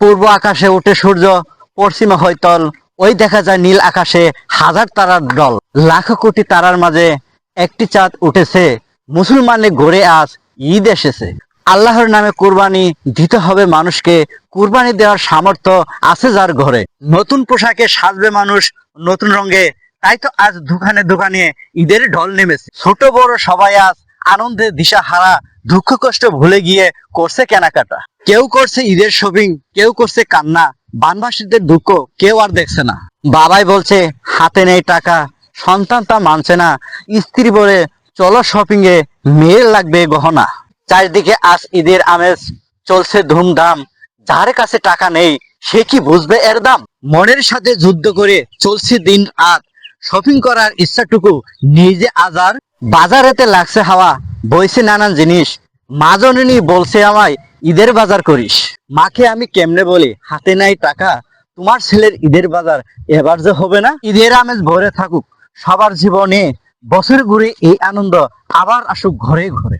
পূর্ব আকাশে উঠে সূর্য, পশ্চিমে হয়তল ওই দেখা যায় নীল আকাশে হাজার তারার দল। লাখো কোটি তারার মাঝে একটি চাঁদ উঠেছে। মুসলমানে ঘুরে আজ ঈদ এসেছে। আল্লাহর নামে কুরবানি দিতে হবে মানুষকে। কুরবানি দেওয়ার সামর্থ্য আছে যার ঘরে। নতুন পোশাকে সাজবে মানুষ নতুন রঙে। তাই তো আজ দোকানে দোকানে ঈদের ঢল নেমেছে। ছোট বড় সবাই আজ আনন্দে দিশা হারা দুঃখ কষ্ট ভুলে গিয়ে করছে কেনাকাটা। কেউ করছে ঈদের শপিং কেউ করছে কান্না বানবাসীদের দুঃখ কেউ আর দেখছে না। বাবাই বলছে, হাতে নেই টাকা, সন্তান তা মানছে না, স্ত্রী বলে, চলো শপিং এ, মেয়ের লাগবে গহনা। চারিদিকে আজ ঈদের আমেজ চলছে ধুমধাম। যার কাছে টাকা নেই, সে কি বুঝবে এর দাম? মনের সাথে যুদ্ধ করে চলছে দিন রাত। শপিং করার ইচ্ছাটুকু নিজে আজার। বাজারেতে লাগছে হাওয়া, বইছে নানান জিনিস। মা জননী বলছে আমায়, ঈদের বাজার করিস। মাকে আমি কেমনে বলি, হাতে নাই টাকা, তোমার ছেলের ঈদের বাজার এবার যে হবে না? ঈদের আমেজ ভরে থাকুক, সবার জীবনে বছর ঘুরে এই আনন্দ আবার আসুক ঘরে ঘরে।